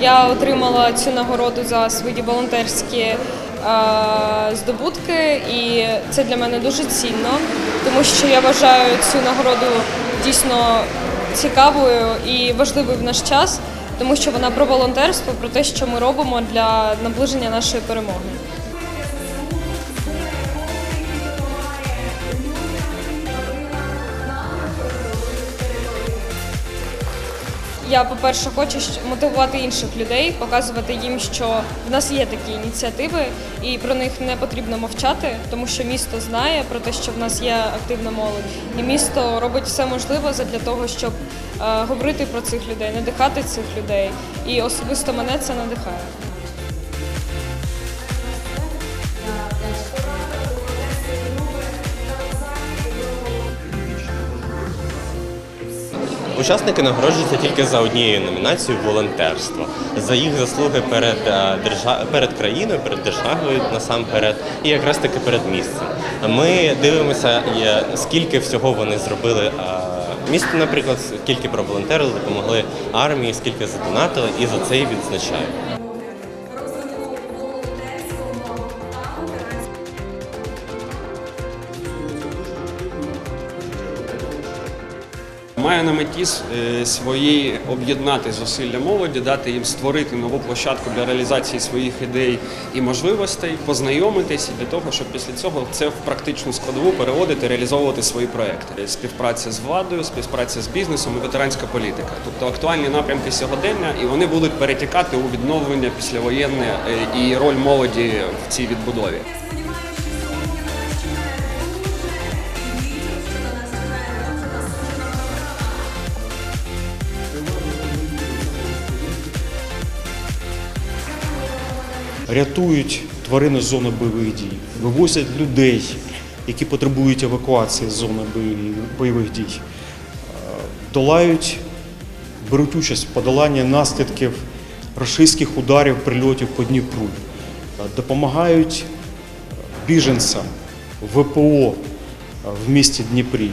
я отримала цю нагороду за свої волонтерські е, здобутки, і це для мене дуже цінно, тому що я вважаю цю нагороду дійсно цікавою і важливою в наш час, тому що вона про волонтерство, про те, що ми робимо для наближення нашої перемоги. Я, по-перше, хочу мотивувати інших людей, показувати їм, що в нас є такі ініціативи, і про них не потрібно мовчати, тому що місто знає про те, що в нас є активна молодь, і місто робить все можливе для того, щоб е, говорити про цих людей, надихати цих людей. І особисто мене це надихає. Учасники нагороджуються тільки за однією номінацією волонтерство за їх заслуги перед е, держа... перед країною, перед державою насамперед, і якраз таки перед місцем. Ми дивимося, скільки всього вони зробили Місто, наприклад, скільки проволонтерили, допомогли армії, скільки задонатили, і за це і відзначаємо. Має на меті е, свої об'єднати зусилля молоді, дати їм створити нову площадку для реалізації своїх ідей і можливостей, познайомитись для того, щоб після цього це в практичну складову переводити, реалізовувати свої проекти. Співпраця з владою, співпраця з бізнесом і ветеранська політика, тобто актуальні напрямки сьогодення, і вони будуть перетікати у відновлення післявоєнне е, і роль молоді в цій відбудові. Рятують тварини з зони бойових дій, вивозять людей, які потребують евакуації з зони бойових дій, Е, долають, беруть участь в подоланні наслідків рашистських ударів, прильотів по Дніпру, Е, допомагають біженцям ВПО в місті Дніпрі.